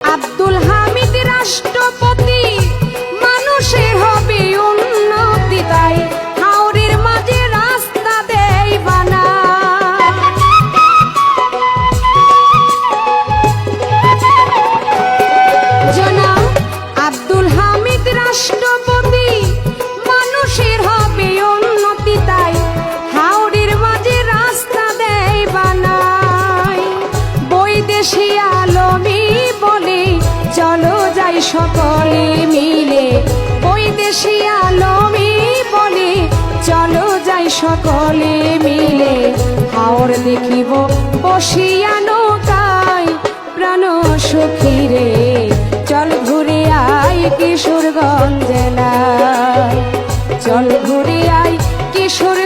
আব্দুল হামিদ রাষ্ট্রপতি মানুষের হবে উন্নতি তাই হাওড়ের মাঝে রাস্তা দেয় বানা। জনাব আব্দুল হামিদ রাষ্ট্রপতি মানুষের হবে উন্নতি তাই হাওড়ির মাঝে রাস্তা দেয় বানাই বৈদেশি আলমী সকলে মিলে বৈদেশি আলমী বলে, চলো যাই সকলে মিলে। হাওড় দেখিব বসিয়া নৌকায়, প্রাণ সখী রে। চল ঘুরে আয় কিশোরগঞ্জ জেলা চল ঘুরে আয় কিশোর